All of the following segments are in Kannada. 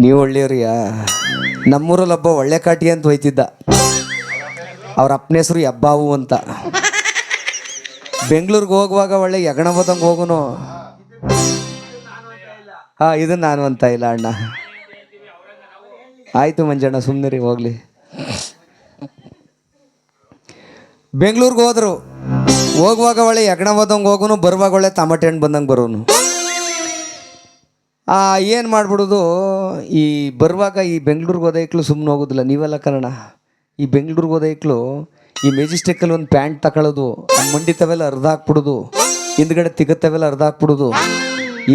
ನೀವು ಒಳ್ಳೆಯವ್ರಿಯಾ ನಮ್ಮೂರಲ್ಲಿ ಒಬ್ಬ ಒಳ್ಳೆ ಕಾಟಿ ಅಂತ ಹೋಯ್ತಿದ್ದ. ಅವ್ರ ಅಪ್ಪನ ಹೆಸರು ಯಬ್ಬಾವು ಅಂತ. ಬೆಂಗಳೂರಿಗೆ ಹೋಗುವಾಗ ಒಳ್ಳೆ ಯಗಣ ಬದಂಗೆ ಹೋಗುನು. ಹಾಂ, ಇದು ನಾನು ಅಂತ ಇಲ್ಲ ಅಣ್ಣ. ಆಯಿತು ಮಂಜಣ್ಣ ಸುಮ್ಮನೆ ರೀ ಹೋಗ್ಲಿ. ಬೆಂಗಳೂರಿಗೆ ಹೋದ್ರು. ಹೋಗುವಾಗ ಒಳ್ಳೆ ಯಗಣ ಬದಂಗೆ ಹೋಗುನು, ಬರುವಾಗ ಒಳ್ಳೆ ತಮಟೆ ಹಣ್ಣು ಬಂದಂಗೆ ಬರೋನು. ಏನು ಮಾಡ್ಬಿಡೋದು? ಈ ಬರುವಾಗ ಈ ಬೆಂಗಳೂರಿಗೆ ಹೋದೈಕ್ಳು ಸುಮ್ಮನೆ ಹೋಗೋದಿಲ್ಲ. ನೀವೆಲ್ಲ ಕಾರಣ ಈ ಬೆಂಗಳೂರಿಗೆ ಹೋದೈಕ್ಳು ಈ ಮೆಜೆಸ್ಟಿಕ್ಕಲ್ಲಿ ಒಂದು ಪ್ಯಾಂಟ್ ತಗೊಳ್ಳೋದು ಮಂಡಿ ಮಂಡಿತವೆಲ್ಲ ಅರ್ಧ ಹಾಕ್ಬಿಡೋದು ಹಿಂದ್ಗಡೆ ತಿಗತ್ತವೆಲ್ಲ ಅರ್ಧ ಹಾಕ್ಬಿಡೋದು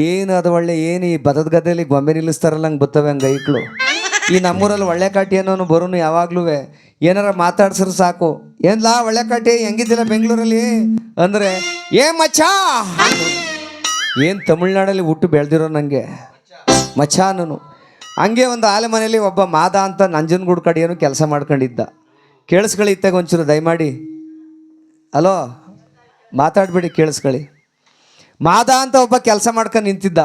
ಏನು ಅದು ಒಳ್ಳೆ, ಏನು ಈ ಬದದ ಗದ್ದೆಯಲ್ಲಿ ಗೊಂಬೆ ನಿಲ್ಲಿಸ್ತಾರಲ್ಲ, ಹಂಗೆ ಬರ್ತವೆ ಹಂಗೆ ಐಕ್ಳು ಈ ನಮ್ಮೂರಲ್ಲಿ ಒಳ್ಳೆ ಕಾಟಿ ಅನ್ನೋನು ಬರೋನು ಯಾವಾಗ್ಲೂ ಏನಾರ ಮಾತಾಡ್ಸ್ರು ಸಾಕು. ಏನ್ಲಾ, ಒಳ್ಳೆ ಕಾಟಿ? ಹೆಂಗಿದ್ದಿಲ್ಲ ಬೆಂಗಳೂರಲ್ಲಿ? ಅಂದರೆ, ಏ ಮಚ್ಚಾ! ಏನು ತಮಿಳ್ನಾಡಲ್ಲಿ ಹುಟ್ಟು ಬೆಳೆದಿರೋ ನನಗೆ ಮಚಾನನು. ಹಂಗೆ ಒಂದು ಆಲೆ ಮನೆಯಲ್ಲಿ ಒಬ್ಬ ಮಾದ ಅಂತ ನಂಜನಗೂಡು ಕಡೆಯೂ ಕೆಲಸ ಮಾಡ್ಕೊಂಡಿದ್ದ. ಕೇಳಿಸ್ಕೊಳ್ಳಿ ಇತ್ತಾಗ ಒಂಚೂರು ದಯಮಾಡಿ. ಅಲೋ, ಮಾತಾಡಬೇಡಿ ಕೇಳಿಸ್ಕೊಳ್ಳಿ ಮಾದ ಅಂತ ಒಬ್ಬ ಕೆಲಸ ಮಾಡ್ಕೊಂಡು ನಿಂತಿದ್ದ.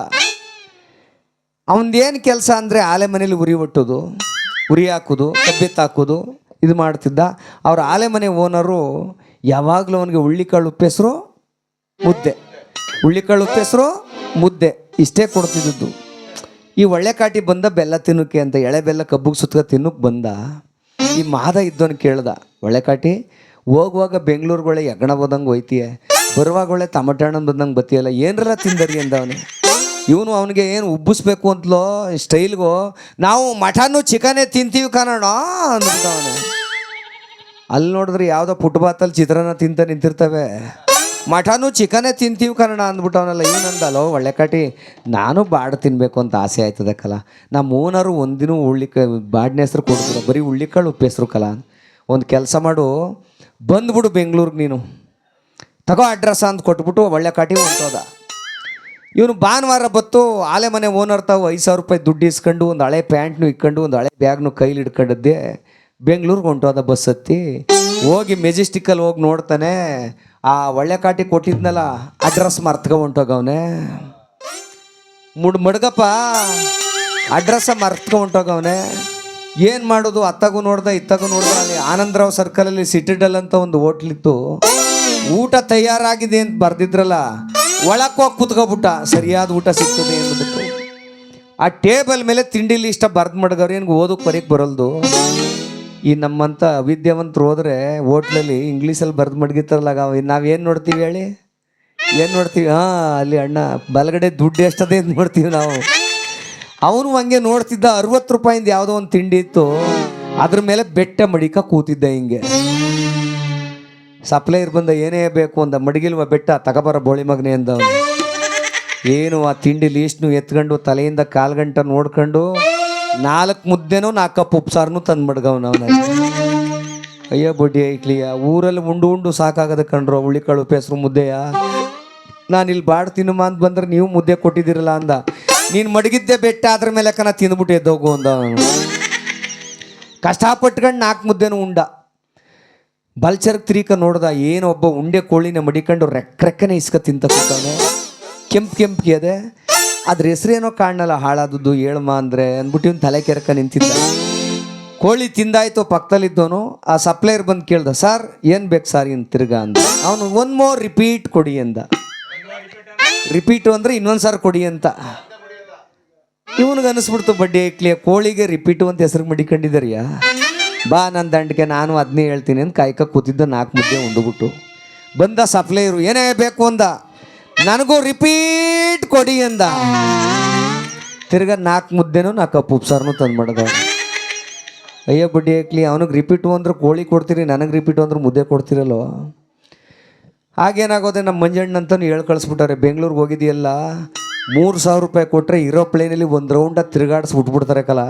ಅವನದೇನು ಕೆಲಸ ಅಂದರೆ ಆಲೆ ಮನೇಲಿ ಉರಿ ಒಟ್ಟೋದು, ಉರಿ ಹಾಕೋದು ಹಾಕೋದು, ಇದು ಮಾಡ್ತಿದ್ದ. ಅವ್ರ ಆಲೆ ಮನೆ ಓನರು ಯಾವಾಗಲೂ ಅವನಿಗೆ ಉಳ್ಳಿಕಾಳು ಉಪ್ಪೆಸರು ಮುದ್ದೆ. ಉಳ್ಳಿಕಾಳು ಉಪ್ಪೆಸರು ಮುದ್ದೆ. ಇಷ್ಟೇ ಕೊಡ್ತಿದ್ದದ್ದು. ಈ ಒಳ್ಳೆ ಕಾಟಿ ಬಂದ ಬೆಲ್ಲ ತಿನ್ನೋಕೆ ಅಂತ ಎಳೆ ಬೆಲ್ಲ ಕಬ್ಬಿಗೆ ಸುತ್ತ ತಿನ್ನೋಕೆ ಬಂದ, ಈ ಮಾದ ಇದ್ದವನು ಕೇಳ್ದ, ಒಳ್ಳೆ ಕಾಟಿ, ಹೋಗುವಾಗ ಬೆಂಗಳೂರುಗೊಳ್ಳೆ ಯಗಣ ಬಂದಂಗೆ ಹೋಯ್ತೀಯ? ಬರುವಾಗ ಒಳ್ಳೆ ಹಣ್ಣು ಬಂದಂಗೆ ಬತ್ತಿಯಲ್ಲ? ಏನರ ತಿಂದರಿ ಅಂದವನು ಇವನು ಅವನಿಗೆ ಏನು ಉಬ್ಬಿಸ್ಬೇಕು ಅಂತಲೋ ಸ್ಟೈಲ್ಗೋ? ನಾವು ಮಟನ್ನು ಚಿಕನೇ ತಿಂತೀವಿ ಕನ್ನಡ ಅಂದ್ಬಿಟ್ಟವನು ಅಲ್ಲಿ ನೋಡಿದ್ರೆ ಯಾವುದೋ ಫುಟ್ಬಾತಲ್ಲಿ ಚಿತ್ರಾನ್ನ ತಿಂತ ನಿಂತಿರ್ತವೆ. ಮಟನು ಚಿಕನೇ ತಿಂತೀವಿ ಕನ್ನಡ ಅಂದ್ಬಿಟ್ಟವನಲ್ಲ, ಏನಂದಲ್ಲೋ ಒಳ್ಳೆ ಕಾಟಿ. ನಾನು ಬಾಡ್ ತಿನ್ನಬೇಕು ಅಂತ ಆಸೆ ಆಯ್ತದಕ್ಕಲ್ಲ ಕಲ ನಮ್ಮ ಓನರು ಒಂದಿನೂ ಉಳ್ಳಿಕ ಬಾಡಿನ ಹೆಸರು ಕೊಡ್ತಿಲ್ಲ ಬರೀ ಉಳ್ಳಿಕಾಳು ಉಪ್ಪು ಹೆಸರು ಕಲ ಒಂದು ಕೆಲಸ ಮಾಡು, ಬಂದ್ಬಿಡು ಬೆಂಗಳೂರಿಗೆ ನೀನು. ತಗೋ ಅಡ್ರೆಸ್ ಅಂತ ಕೊಟ್ಬಿಟ್ಟು ಒಳ್ಳೆ ಕಾಟಿ ಹೊಂಟೋದ. ಇವನು ಭಾನುವಾರ ಬತ್ತು ಆಲೆ ಮನೆ ಓನರ್ ತಾವು ಐದು ಸಾವಿರ ರೂಪಾಯಿ ದುಡ್ಡು ಇಸ್ಕೊಂಡು ಒಂದು ಹಳೆ ಪ್ಯಾಂಟ್ನು ಇಟ್ಕೊಂಡು ಒಂದು ಹಳೆ ಬ್ಯಾಗ್ನು ಕೈಲಿ ಹಿಡ್ಕೊಂಡದ್ದೆ ಬೆಂಗಳೂರಿಗೆ ಹೊಂಟೋದ ಬಸ್ ಹತ್ತಿ. ಹೋಗಿ ಮೆಜೆಸ್ಟಿಕ್ಕಲ್ಲಿ ಹೋಗಿ ನೋಡ್ತಾನೆ ಆ ಒಳ್ಳೆ ಕಾಟಿ ಕೊಟ್ಟಿದ್ನಲ್ಲ ಅಡ್ರೆಸ್ ಮರ್ತ್ಕೊ ಹೊಂಟೋಗವನೆ ಮುಡ್ ಮಡ್ಗಪ್ಪ ಅಡ್ರೆಸ್ಸ ಮರ್ತ್ಕೊ ಹೊಂಟೋಗವನೆ ಏನು ಮಾಡೋದು? ಅತ್ತಗೂ ನೋಡ್ದ, ಇತ್ತಗೂ ನೋಡ್ದ ಅಲ್ಲಿ ಆನಂದರಾವ್ ಸರ್ಕಲಲ್ಲಿ ಸಿಟಿಡಲ್ ಅಂತ ಒಂದು ಹೋಟ್ಲಿತ್ತು ಊಟ ತಯಾರಾಗಿದೆ ಅಂತ ಬರ್ದಿದ್ರಲ್ಲ ಒಳಕ್ಕೆ ಹೋಗಿ ಕುತ್ಕೊಬಿಟ್ಟ, ಸರಿಯಾದ ಊಟ ಸಿಗ್ತದೆ ಅಂದ್ಬಿಟ್ಟು. ಆ ಟೇಬಲ್ ಮೇಲೆ ತಿಂಡಿ ಇಷ್ಟ ಬರ್ದು ಮಡ್ಗವ್ರು ಏನು ಓದೋಕೆ ಬರೀಕ್ ಬರಲ್ದು. ಈ ನಮ್ಮಂಥ ಅವಿದ್ಯಾವಂತರು ಹೋದ್ರೆ ಹೋಟ್ಲಲ್ಲಿ ಇಂಗ್ಲೀಷಲ್ಲಿ ಬರ್ದು ಮಡಗಿರ್ತಾರಲ್ಲ ನಾವೇನು ನೋಡ್ತೀವಿ ಹೇಳಿ? ಏನು ನೋಡ್ತೀವಿ? ಹಾಂ, ಅಲ್ಲಿ ಅಣ್ಣ, ಬಲಗಡೆ ದುಡ್ಡು ಎಷ್ಟದೆ ಅಂತ ನೋಡ್ತೀವಿ ನಾವು. ಅವನು ಹಂಗೆ ನೋಡ್ತಿದ್ದ ಅರವತ್ತು ರೂಪಾಯಿಂದ ಯಾವುದೋ ಒಂದು ತಿಂಡಿ ಇತ್ತು. ಅದ್ರ ಮೇಲೆ ಬೆಟ್ಟ ಮಡಿಕ ಕೂತಿದ್ದ ಹಿಂಗೆ. ಸಪ್ಲೈರ್ ಬಂದ, ಏನೇ ಬೇಕು ಅಂದ, ಮಡಿಗಿಲ್ವ ಬೆಟ್ಟ, ತಗಬರ ಬೋಳಿ ಮಗ್ನೆ ಅಂದ. ಏನು ಆ ತಿಂಡಿ ಲೀಸ್ಟ್ನು ಎತ್ಕೊಂಡು ತಲೆಯಿಂದ ಕಾಲ್ ಗಂಟ ನೋಡ್ಕೊಂಡು ನಾಲ್ಕು ಮುದ್ದೆನೂ ನಾಲ್ಕು ಕಪ್ ಉಪ್ಸಾರನು ತಂದು ನಾವು ಅವನ ಅಯ್ಯೋ ಬಡ್ಡಿ ಐಕ್ಲಿಯ ಊರಲ್ಲಿ ಉಂಡು ಉಂಡು ಸಾಕಾಗದ ಕಣ್ರು ಹುಳಿಕಾಳು ಪೆಸರು ಮುದ್ದೆಯ? ನಾನು ಇಲ್ಲಿ ಬಾಡ್ ತಿನ್ನುಮ ಅಂತ ಬಂದ್ರೆ ನೀವು ಮುದ್ದೆ ಕೊಟ್ಟಿದ್ದೀರಲ್ಲ ಅಂದ. ನೀನು ಮಡಗಿದ್ದೆ ಬೆಟ್ಟ ಅದ್ರ ಮೇಲೆ ಕನ ತಿಂದ್ಬಿಟ್ಟು ಎದ್ದೋಗು ಅಂದ ಕಷ್ಟಪಟ್ಕೊಂಡು ನಾಲ್ಕು ಮುದ್ದೆನೂ ಉಂಡ. ಬಲ್ಚರ್ಗ್ ತಿರೀಕ ನೋಡ್ದ ಏನು ಒಬ್ಬ ಉಂಡೆ ಕೋಳಿನ ಮಡಿಕೊಂಡು ರೆಕ್ಕ ರೆಕ್ಕನೆ ಇಸ್ಕ ತಿಂತ ಕೆಂಪು ಕೆಂಪಿಗೆ ಅದೇ. ಅದ್ರ ಹೆಸರೇನೋ ಕಾಣಲ್ಲ ಹಾಳಾದದ್ದು ಏಳ್ಮ ಅಂದರೆ ಅಂದ್ಬಿಟ್ಟು ಇವ್ನು ತಲೆ ಕೆರಕ ನಿಂತಿದ್ದ. ಕೋಳಿ ತಿಂದಾಯ್ತು ಪಕ್ಕದಲ್ಲಿದ್ದವನು ಆ ಸಪ್ಲೈಯರ್ ಬಂದು ಕೇಳ್ದ, ಸರ್, ಏನು ಬೇಕು ಸರ್ ಇನ್ ತಿರ್ಗಾ? ಅಂದ. ಅವನು ಒನ್ ಮೋರ್ ರಿಪೀಟ್ ಕೊಡಿ ಅಂದ. ರಿಪೀಟು ಅಂದರೆ ಇನ್ನೊಂದು ಸಾರಿ ಕೊಡಿ ಅಂತ. ಇವನಿಗೆ ಅನಿಸ್ಬಿಡ್ತು ಬಡ್ಡಿ ಐಕ್ಲಿಯ ಕೋಳಿಗೆ ರಿಪೀಟು ಅಂತ ಹೆಸರು ಮಡಿಕೊಂಡಿದ್ದಾರಿಯಾ ಬಾ ನನ್ನ ದಂಡಕ್ಕೆ ನಾನು ಅದನ್ನೇ ಹೇಳ್ತೀನಿ ಅಂತ ಕಾಯ್ಕ ಕೂತಿದ್ದ ನಾಲ್ಕು ಮುದ್ದೆ ಉಂಡುಬಿಟ್ಟು. ಬಂದ ಸಪ್ಲೈಯರು, ಏನೇ ಬೇಕು ಅಂದ. ನನಗೂ ರಿಪೀಟ್ ಕೊಡಿ ಅಂದ. ತಿರ್ಗ ನಾಲ್ಕು ಮುದ್ದೆನೂ ನಾಲ್ಕು ಕಪ್ ಉಪ್ಸಾರನು ತಂದು ಮಾಡಿದ ಅಯ್ಯೋ ಬಡ್ಡಿ ಹಾಕ್ಲಿ ಅವನಿಗೆ ರಿಪೀಟ್ ಅಂದ್ರೆ ಕೋಳಿ ಕೊಡ್ತೀರಿ, ನನಗೆ ರಿಪೀಟ್ ಅಂದ್ರೆ ಮುದ್ದೆ ಕೊಡ್ತಿರಲ್ವ ಹಾಗೇನಾಗೋದೆ ನಮ್ಮ ಮಂಜಣ್ಣಂತನೂ ಹೇಳಿ ಕಳಿಸ್ಬಿಟ್ಟಾರೆ, ಬೆಂಗಳೂರಿಗೆ ಹೋಗಿದೆಯಲ್ಲ, ಮೂರು ಸಾವಿರ ರೂಪಾಯಿ ಕೊಟ್ಟರೆ ಇರೋ ಪ್ಲೇನಲ್ಲಿ ಒಂದು ರೌಂಡಾಗಿ ತಿರುಗಾಡಿಸ್ಬಿಟ್ಬಿಡ್ತಾರೆ ಕಲ.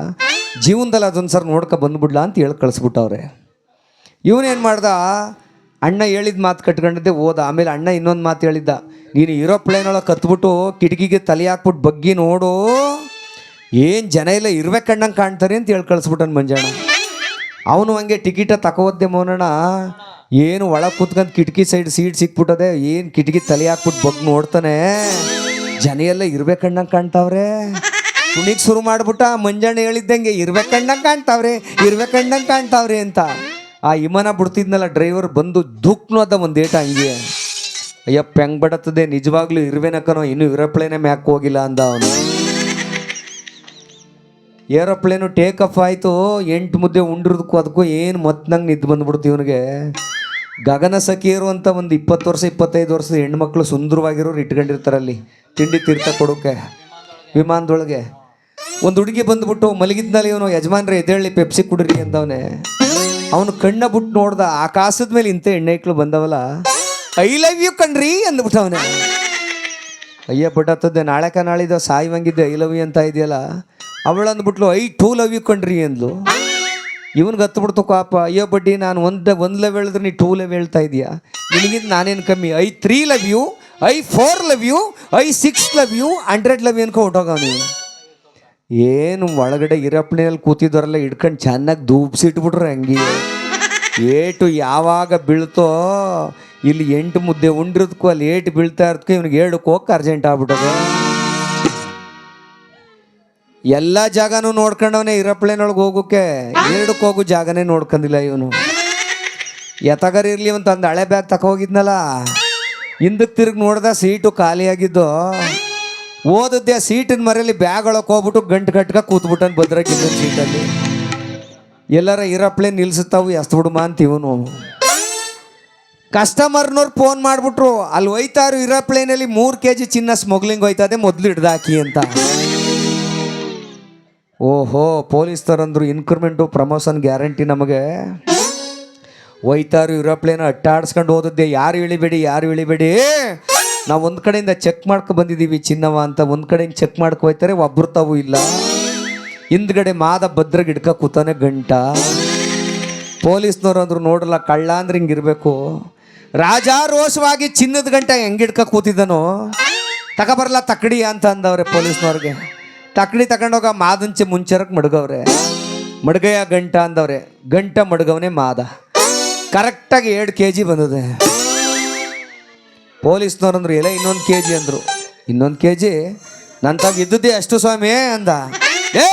ಜೀವನದಲ್ಲಿ ಅದೊಂದು ಸರ್ ನೋಡ್ಕೊ ಬಂದ್ಬಿಡ್ಲಾ ಅಂತ ಹೇಳಿ ಕಳಿಸ್ಬಿಟ್ಟವ್ರೆ. ಇವನೇನು ಮಾಡ್ದ? ಅಣ್ಣ ಹೇಳಿದ ಮಾತು ಕಟ್ಕೊಂಡಿದ್ದೆ ಓದ ಆಮೇಲೆ ಅಣ್ಣ ಇನ್ನೊಂದು ಮಾತು ಹೇಳಿದ್ದ, ನೀನು ಇರೋ ಪ್ಲೇನ್ ಒಳಗೆ ಕತ್ಬಿಟ್ಟು ಕಿಟಕಿಗೆ ತಲೆ ಹಾಕ್ಬಿಟ್ಟು ಬಗ್ಗಿ ನೋಡು. ಏನು ಜನ ಎಲ್ಲ ಇರ್ಬೇಕಣ್ಣಂಗೆ ಕಾಣ್ತಾರೆ ಅಂತ ಹೇಳಿ ಕಳಿಸ್ಬಿಟ್ಟನು ಮಂಜಣ್ಣ. ಅವನು ಹಂಗೆ ಟಿಕೆಟ ತಕೋದ್ದೆ ಮೋನಣ್ಣ. ಏನು ಒಳಗೆ ಕೂತ್ಕೊಂಡು ಕಿಟಕಿ ಸೈಡ್ ಸೀಟ್ ಸಿಕ್ಬಿಟ್ಟದೆ, ಏನು ಕಿಟಕಿ ತಲೆ ಹಾಕ್ಬಿಟ್ಟು ಬಗ್ ನೋಡ್ತಾನೆ. ಜನ ಎಲ್ಲ ಇರ್ಬೇಕಣ್ಣಂಗೆ ಕಾಣ್ತಾವ್ರೆ. ಕುಣಿಗೆ ಶುರು ಮಾಡ್ಬಿಟ್ಟ, ಮಂಜಣ್ಣ ಹೇಳಿದ್ದಂಗೆ ಇರ್ಬೇಕಣ್ಣಂಗೆ ಕಾಣ್ತಾವ್ರೆ ಇರ್ಬೇಕಣ್ಣಂಗೆ ಕಾಣ್ತಾವ್ರೆ ಅಂತ. ಆ ವಿಮಾನ ಬಿಡ್ತಿದ್ನಲ್ಲ ಡ್ರೈವರ್ ಬಂದು ದುಕ್ನು ಅದ ಒಂದು ಏಟ ಹಂಗೆ. ಅಯ್ಯಪ್ಪ, ಹೆಂಗ್ ಬಡತ್ತದೆ ನಿಜವಾಗ್ಲೂ ಇರ್ವೇನಕ್ಕನೋ ಇನ್ನೂ ಏರೋಪ್ಲೇನೇ ಮ್ಯಾಕ್ ಹೋಗಿಲ್ಲ ಅಂದ ಅವನು. ಏರೋಪ್ಲೇನು ಟೇಕ್ ಆಫ್ ಆಯಿತು, ಎಂಟು ಮುದ್ದೆ ಉಂಡಿರೋದಕ್ಕೂ ಅದಕ್ಕೂ ಏನು ಮತ್ತಂಗೆ ನಿದ್ದು ಬಂದ್ಬಿಡ್ತು ಇವನಿಗೆ. ಗಗನ ಸಖಿಯರು ಅಂತ ಒಂದು ಇಪ್ಪತ್ತು ವರ್ಷ, ಇಪ್ಪತ್ತೈದು ವರ್ಷದ ಹೆಣ್ಮಕ್ಳು ಸುಂದರವಾಗಿರೋರು ಇಟ್ಕೊಂಡಿರ್ತಾರಲ್ಲಿ ತಿಂಡಿ ತೀರ್ಥ ಕೊಡೋಕೆ, ವಿಮಾನದೊಳಗೆ. ಒಂದು ಹುಡುಗಿ ಬಂದ್ಬಿಟ್ಟು ಮಲಗಿದ್ನಲ್ಲಿ ಇವನು, ಯಜಮಾನ್ರೆ ಎದ್ದೇಳಿ ಪೆಪ್ಸಿ ಕುಡ್ರಿ ಅಂದವನೆ. ಅವನು ಕಣ್ಣ ಬಿಟ್ಟು ನೋಡ್ದ ಆಕಾಶದ ಮೇಲೆ ಇಂಥ ಹೆಣ್ಣೈಕ್ಳು ಬಂದವಲ್ಲ? ಐ ಲವ್ ಯು ಕಣ್ರಿ ಅಂದ್ಬಿಟ್ಟವನೆ ಅಯ್ಯ ನಾಳೆ ನಾಳೆಕ ನಾಳಿದ ಸಾಯಿವಂಗಿದ್ದೆ ಐ ಲವ್ ಯು ಅಂತ ಇದೆಯಲ್ಲ? ಅವಳು ಅಂದ್ಬಿಟ್ಲು ಐ ಟೂ ಲವ್ ಯು ಕಣ್ರಿ ಅಂದ್ಲು. ಇವನ್ಗೆ ಹತ್ಬಿಡ್ತು ಪಾಪ. ಅಯ್ಯೋ ಬಡ್ಡಿ ನಾನು ಒಂದು ಒಂದು ಲವ್ ಹೇಳಿದ್ರೆ ನೀ ಟೂ ಲವ್ ಹೇಳ್ತಾ ಇದೀಯಾ? ನಿನಗಿಂತ ನಾನೇನು ಕಮ್ಮಿ? I three love you I four love you I six love you hundred love you ಅನ್ಕೊ ಹೊಟ್ಟೋಗ ನೀವು ಏನು ಒಳಗಡೆ ಇರಪ್ನೇಲಿ ಕೂತಿದ್ದಾರಲ್ಲ ಹಿಡ್ಕೊಂಡು ಚೆನ್ನಾಗಿ ಧೂಪ್ಸಿಟ್ಬಿಟ್ರು ಹಂಗೆ. ಏಟು ಯಾವಾಗ ಬೀಳ್ತೋ, ಇಲ್ಲಿ ಎಂಟು ಮುದ್ದೆ ಉಂಡಿರೋದಕ್ಕೂ ಅಲ್ಲಿ ಏಟು ಬೀಳ್ತಾ ಇರೋದಕ್ಕೂ ಇವ್ನಿಗೆ ಏಳಕ್ಕೆ ಹೋಗಕ್ಕೆ ಅರ್ಜೆಂಟ್ ಆಗ್ಬಿಟ್ಟದೆ. ಎಲ್ಲ ಜಾಗನೂ ನೋಡ್ಕೊಂಡವನೇ ಇರಪ್ಪಳೆನೊಳಗೆ ಹೋಗೋಕೆ. ಎರಡಕ್ಕೆ ಹೋಗೋ ಜಾಗನೇ ನೋಡ್ಕೊಂಡಿಲ್ಲ ಇವನು. ಎತ್ತಗರ್ ಇರಲಿ ಅಂತ ಒಂದು ಹಳೆ ಬ್ಯಾಗ್ ತಕ ಹೋಗಿದ್ನಲ್ಲ. ಹಿಂದಕ್ಕೆ ತಿರುಗಿ ನೋಡ್ದ ಸೀಟು ಖಾಲಿಯಾಗಿದ್ದು. ಓದದ್ದೆ ಸೀಟಿನ ಮರೆಯಲ್ಲಿ ಬ್ಯಾಗ್ ಒಳಗೆ ಹೋಗ್ಬಿಟ್ಟು ಗಂಟು ಗಟ್ಕ ಕೂತ್ಬಿಟ್ಟನ್ ಭದ್ರಕ್ಕೆ ಇನ್ನೊಂದು ಸೀಟಲ್ಲಿ. ಎಲ್ಲರ ಏರೋಪ್ಲೇನ್ ನಿಲ್ಸುತ್ತಾವು ಎಸ್ತ್ ಬಿಡುಮ ಅಂತ ಇವನು. ಕಸ್ಟಮರ್ನವ್ರು ಫೋನ್ ಮಾಡಿಬಿಟ್ರು, ಅಲ್ಲಿ ಒಯ್ತಾರು ಇರೋಪ್ಲೇನಲ್ಲಿ ಮೂರು ಕೆ ಜಿ ಚಿನ್ನ ಸ್ಮಗ್ಲಿಂಗ್ ಹೋಯ್ತದೆ, ಮೊದಲು ಹಿಡ್ದಾಕಿ ಅಂತ. ಓಹೋ ಪೊಲೀಸ್ತರಂದ್ರು ಇನ್ಕ್ರಿಮೆಂಟು ಪ್ರಮೋಷನ್ ಗ್ಯಾರಂಟಿ ನಮಗೆ. ಒಯ್ತಾರು ಇರೋಪ್ಲೇನ ಅಟ್ಟಾಡ್ಸ್ಕೊಂಡು ಹೋದದ್ದೆ ಯಾರು ಇಳಿಬೇಡಿ ಯಾರು ಇಳಿಬೇಡಿ. ನಾವು ಒಂದು ಕಡೆಯಿಂದ ಚೆಕ್ ಮಾಡ್ಕೊ ಬಂದಿದ್ದೀವಿ ಚಿನ್ನವ ಅಂತ, ಒಂದು ಕಡೆಯಿಂದ ಚೆಕ್ ಮಾಡ್ಕೊ ಹೋಯ್ತಾರೆ ಒಬ್ರು ಇಲ್ಲ. ಹಿಂದ್ಗಡೆ ಮಾದ ಭದ್ರಗೆ ಹಿಡ್ಕ ಕೂತಾನೆ ಗಂಟ. ಪೊಲೀಸ್ನವ್ರು ಅಂದ್ರು ನೋಡಲ್ಲ, ಕಳ್ಳ ಅಂದ್ರೆ ಹಿಂಗಿರ್ಬೇಕು ರಾಜಾರೋಷವಾಗಿ ಚಿನ್ನದ ಗಂಟ ಹೆಂಗ್ ಹಿಡ್ಕ ತಕ ತಗೊಬರಲ್ಲ ತಕಡಿ ಅಂತ ಅಂದವ್ರೆ ಪೊಲೀಸ್ನವ್ರಿಗೆ. ತಕಡಿ ತಗೊಂಡೋಗ ಮಾದಂಚೆ ಮುಂಚರಕ್ಕೆ ಮಡ್ಗವ್ರೆ. ಮಡ್ಗಯ್ಯ ಗಂಟ ಅಂದವ್ರೆ. ಗಂಟ ಮಡ್ಗವನೇ ಮಾದ. ಕರೆಕ್ಟಾಗಿ ಎರಡು ಕೆ ಜಿ ಬಂದಿದೆ. ಪೊಲೀಸ್ನವ್ರು ಅಂದ್ರು ಎಲ್ಲ ಇನ್ನೊಂದು ಕೆ ಜಿ ಅಂದರು. ಇನ್ನೊಂದು ಕೆ ಜಿ ನನ್ನ ತಾಗ ಇದ್ದದ್ದೇ ಅಷ್ಟು ಸ್ವಾಮಿ ಅಂದ. ಏ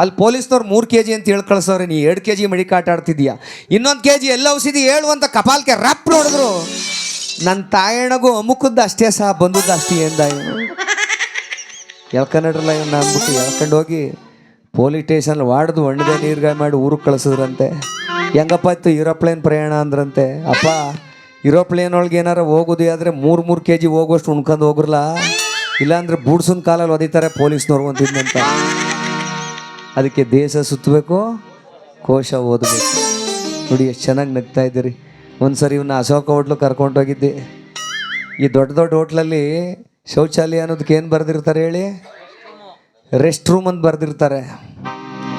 ಅಲ್ಲಿ ಪೊಲೀಸ್ನವ್ರು ಮೂರು ಕೆ ಜಿ ಅಂತ ಹೇಳಿ ಕಳ್ಸವ್ರೆ, ನೀ ಎರಡು ಕೆ ಜಿ ಆಟ ಆಡ್ತಿದ್ಯಾ ಇನ್ನೊಂದು ಕೆ ಜಿ ಎಲ್ಲ ಔಷಧಿ ಹೇಳುವಂತ ಕಪಾಲ್ಕೆ ರಪ್ ನೋಡಿದ್ರು. ನನ್ನ ತಾಯಣ್ಣಗೂ ಅಮುಕದ್ದು ಅಷ್ಟೇ ಸಹ ಬಂದದ್ದು ಅಷ್ಟೇ ಎಂದ ಇವನು. ಎಳ್ಕೊಂಡ್ರಲ್ಲ ಇವನ್ನ ಅಂದ್ಬಿಟ್ಟು ಎಳ್ಕೊಂಡು ಹೋಗಿ ಪೊಲೀಸ್ ಸ್ಟೇಷನ್ ವಾಡ್ದು ಒಣ್ಣದೆ ನೀರ್ಗಾಯಿ ಮಾಡಿ ಊರಿಗೆ ಕಳಿಸಿದ್ರಂತೆ. ಹೆಂಗಪ್ಪ ಇತ್ತು ಏರೋಪ್ಲೇನ್ ಪ್ರಯಾಣ ಅಂದ್ರಂತೆ? ಅಪ್ಪ ಏರೋಪ್ಲೇನ್ ಒಳಗೆ ಏನಾರ ಹೋಗೋದು ಆದರೆ ಮೂರು ಮೂರು ಕೆ ಜಿ ಹೋಗುವಷ್ಟು ಉಣ್ಕೊಂಡು ಹೋಗ್ರಲ್ಲ ಇಲ್ಲಾಂದ್ರೆ ಬೂಡ್ಸನ್ ಕಾಲಲ್ಲಿ ಒದಿತಾರೆ ಪೊಲೀಸ್ನವ್ರು ಅಂತ ಅದಕ್ಕೆ ದೇಶ ಸುತ್ತಬೇಕು ಕೋಶ ಓದಬೇಕು. ನೋಡಿ ಎಷ್ಟು ಚೆನ್ನಾಗಿ ನಗ್ತಾ ಇದ್ದೀರಿ. ಒಂದು ಸರಿ ಇವನ್ನ ಅಶೋಕ ಹೋಟ್ಲು ಕರ್ಕೊಂಡು ಹೋಗಿದ್ದೆ. ಈ ದೊಡ್ಡ ದೊಡ್ಡ ಹೋಟ್ಲಲ್ಲಿ ಶೌಚಾಲಯ ಅನ್ನೋದಕ್ಕೆ ಏನು ಬರೆದಿರ್ತಾರೆ ಹೇಳಿ? ರೆಸ್ಟ್ ರೂಮ್ ಅಂತ ಬರೆದಿರ್ತಾರೆ.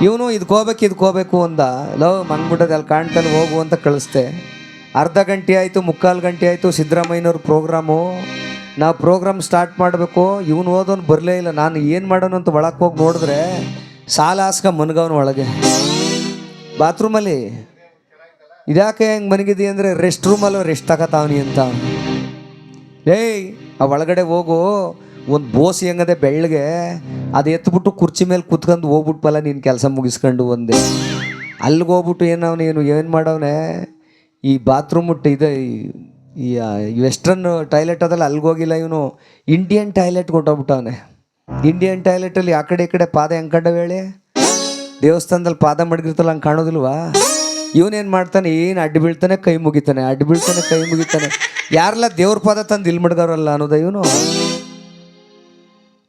ಇವನು ಇದಕ್ಕೆ ಹೋಗ್ಬೇಕು ಅಂದ. ಲವ್, ಮಂಗ್ಬಿಟ್ಟದೆ ಅಲ್ಲಿ ಕಾಣ್ತಲ್ಲಿ ಹೋಗು ಅಂತ ಕಳಿಸ್ದೆ. ಅರ್ಧ ಗಂಟೆ ಆಯಿತು, ಮುಕ್ಕಾಲು ಗಂಟೆ ಆಯಿತು, ಸಿದ್ದರಾಮಯ್ಯನವ್ರ ಪ್ರೋಗ್ರಾಮು. ನಾವು ಪ್ರೋಗ್ರಾಮ್ ಸ್ಟಾರ್ಟ್ ಮಾಡಬೇಕು. ಇವನು ಓದೋನು ಬರಲೇ ಇಲ್ಲ. ನಾನು ಏನು ಮಾಡೋನು ಅಂತ ಒಳಕ್ಕೆ ಹೋಗಿ ನೋಡಿದ್ರೆ ಸಾಲ ಹಾಸ್ಕ ಮನ್ಗವನು ಒಳಗೆ. ಬಾತ್ರೂಮಲ್ಲಿ. ಇದ್ಯಾಕೆ ಹೆಂಗೆ ಮನಗಿದಿ ಅಂದರೆ ರೆಸ್ಟ್ ರೂಮಲ್ಲೂ ರೆಸ್ಟ್ ತಗತಾವನಿ ಅಂತ. ಏಯ್ ಆ ಒಳಗಡೆ ಹೋಗು. ಒಂದು ಬೋಸ್ ಹೆಂಗದೆ ಬೆಳ್ಳಗೆ. ಅದು ಎತ್ಬಿಟ್ಟು ಕುರ್ಚಿ ಮೇಲೆ ಕುತ್ಕೊಂಡು ಹೋಗ್ಬಿಟ್ಪಲ್ಲ ನೀನು ಕೆಲಸ ಮುಗಿಸ್ಕೊಂಡು ಒಂದೇ. ಅಲ್ಲಿಗೆ ಹೋಗ್ಬಿಟ್ಟು ಏನವನೇನು ಏನು ಏನು ಮಾಡವನೆ? ಈ ಬಾತ್ರೂಮ್ ಇದೆ, ಈ- ವೆಸ್ಟರ್ನ್ ಟಾಯ್ಲೆಟ್ ಅದಲ್ಲ ಅಲ್ಲಿಗೆ ಹೋಗಿಲ್ಲ ಇವನು. ಇಂಡಿಯನ್ ಟಾಯ್ಲೆಟ್ ಕೊಟ್ಟೋಗ್ಬಿಟ್ಟವನೆ. ಇಂಡಿಯನ್ ಟಾಯ್ಲೆಟಲ್ಲಿ ಆ ಕಡೆ ಈ ಕಡೆ ಪಾದ ಹೆಂಗೆ ಕಂಡವ ಹೇಳಿ? ದೇವಸ್ಥಾನದಲ್ಲಿ ಪಾದ ಮಡಗಿರ್ತಲ್ಲ, ಹಂಗೆ ಕಾಣೋದಿಲ್ವಾ? ಇವನೇನು ಮಾಡ್ತಾನೆ, ಏನು ಅಡ್ಡಿ ಬೀಳ್ತಾನೆ, ಕೈ ಮುಗಿತಾನೆ, ಅಡ್ಡು ಬೀಳ್ತಾನೆ, ಕೈ ಮುಗಿತಾನೆ. ಯಾರೆಲ್ಲ ದೇವ್ರ ಪಾದ ತಂದು ಇಲ್ಲಿ ಮಡ್ಗವ್ರಲ್ಲ ಅನ್ನೋದ ಇವನು?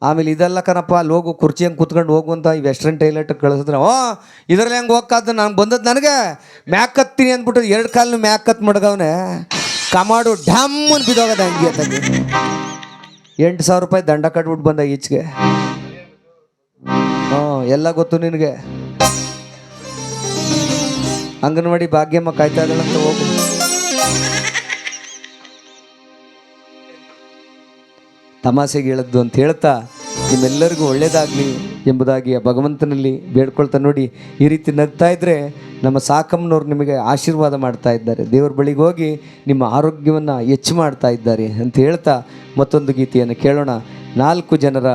ಆಮೇಲೆ ಇದೆಲ್ಲ ಕಣಪ್ಪ, ಅಲ್ಲಿ ಹೋಗು, ಕುರ್ಚಿ ಹಂಗೆ ಕುತ್ಕೊಂಡು ಹೋಗುವಂತ ಈ ವೆಸ್ಟರ್ನ್ ಟೈಲೆಟ್ ಕಳಿಸಿದ್ರೆ, ಓ, ಇದರಲ್ಲಿ ಹೆಂಗೆ ಹೋಗ್ಕಾದ ನಾನು ಬಂದದ್ದು ನನಗೆ? ಮ್ಯಾಕ್ ಕತ್ತೀನಿ ಅಂದ್ಬಿಟ್ಟು ಎರಡು ಕಾಲನು ಮ್ಯಾಕ್ ಕತ್ ಮಡ್ಗವನೆ. ಕಮಾಡು ಢಮ್ ಬಿದ್ದೋಗದ ಹಂಗೆ ತಂಗಿ ಎಂಟು ಸಾವಿರ ರೂಪಾಯಿ ದಂಡ ಕಟ್ಬಿಟ್ಟು ಬಂದ ಈಚೆಗೆ. ಹ್ಞೂ ಎಲ್ಲ ಗೊತ್ತು ನಿನಗೆ. ಅಂಗನವಾಡಿ ಭಾಗ್ಯಮ್ಮ ಕಾಯ್ತಾ ಇದ್ದಾಳಂತ ಹೋಗು. ತಮಾಷೆಗೆ ಹೇಳದ್ದು ಅಂತ ಹೇಳ್ತಾ ನಿಮ್ಮೆಲ್ಲರಿಗೂ ಒಳ್ಳೆಯದಾಗಲಿ ಎಂಬುದಾಗಿ ಆ ಭಗವಂತನಲ್ಲಿ ಬೇಡ್ಕೊಳ್ತಾ ನೋಡಿ ಈ ರೀತಿ ನಗ್ತಾ ಇದ್ದರೆ ನಮ್ಮ ಸಾಕಮ್ಮನವ್ರು ನಿಮಗೆ ಆಶೀರ್ವಾದ ಮಾಡ್ತಾ ಇದ್ದಾರೆ. ದೇವ್ರ ಬಳಿಗೆ ಹೋಗಿ ನಿಮ್ಮ ಆರೋಗ್ಯವನ್ನು ಹೆಚ್ಚು ಮಾಡ್ತಾ ಇದ್ದಾರೆ ಅಂತ ಹೇಳ್ತಾ ಮತ್ತೊಂದು ಗೀತೆಯನ್ನು ಕೇಳೋಣ. ನಾಲ್ಕು ಜನರ